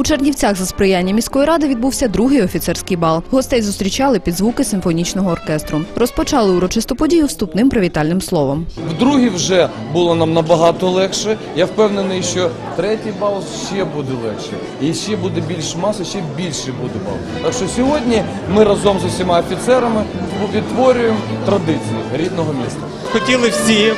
У Чернівцях за сприяння міської ради відбувся другий офіцерський бал. Гостей зустрічали під звуки симфонічного оркестру. Розпочали урочисту подію вступним привітальним словом. Вдруге вже було нам набагато легше. Я впевнений, що третій бал ще буде легше. І ще буде більш маси, ще більше буде бал. Так що сьогодні ми разом з усіма офіцерами відтворюємо традиції рідного міста. хотіли всі.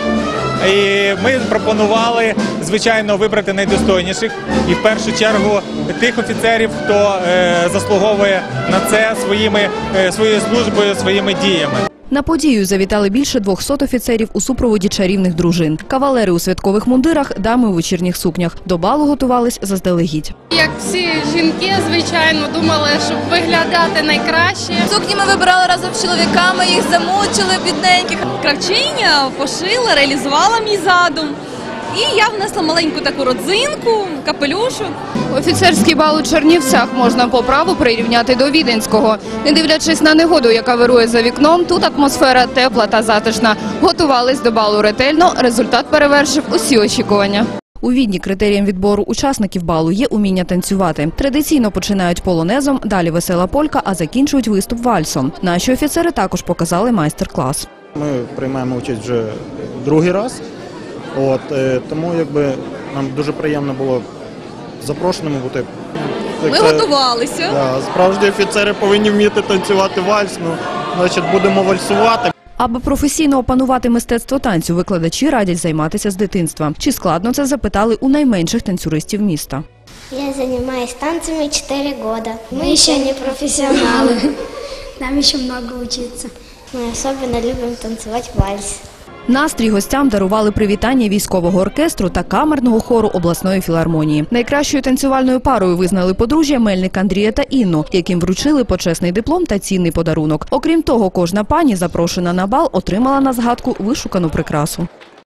І ми пропонували, звичайно, вибрати найдостойніших і в першу чергу тих офіцерів, хто е, заслуговує на це своїми е, своєю службою, своїми діями. На подію завітали більше 200 офіцерів у супроводі чарівних дружин. Кавалери у святкових мундирах, дами у вечірніх сукнях. До балу готувались заздалегідь. Як всі жінки, звичайно, думали, щоб виглядати найкраще. Сукні ми вибирали разом з чоловіками, їх замучили бідненьких. Кравчиня пошила, реалізувала мій задум. І я внесла маленьку таку родзинку, капелюшу. Офіцерський бал у Чернівцях можна по праву прирівняти до віденського. Не дивлячись на негоду, яка вирує за вікном, тут атмосфера тепла та затишна. Готувались до балу ретельно. Результат перевершив усі очікування. У Відні критерієм відбору учасників балу є уміння танцювати. Традиційно починають полонезом, далі весела полька, а закінчують виступ вальсом. Наші офіцери також показали майстер-клас. Ми приймаємо участь вже другий раз. От, е, тому якби нам дуже приємно було запрошеними бути. Ми Як це- готувалися. Да, справжні офіцери повинні вміти танцювати вальс. Ну, значить, будемо вальсувати. Аби професійно опанувати мистецтво танцю, викладачі радять займатися з дитинства. Чи складно це запитали у найменших танцюристів міста. Я занимаюсь танцами 4 года. Мы еще не профессионалы. Нам еще много учиться. Мы особенно любим танцевать вальс. Настрій гостям дарували привітання військового оркестру та камерного хору обласної філармонії. Найкращою танцювальною парою визнали подружжя Мельник Андрія та Інну, яким вручили почесний диплом та цінний подарунок. Окрім того, кожна пані, запрошена на бал, отримала на згадку вишукану прикрасу.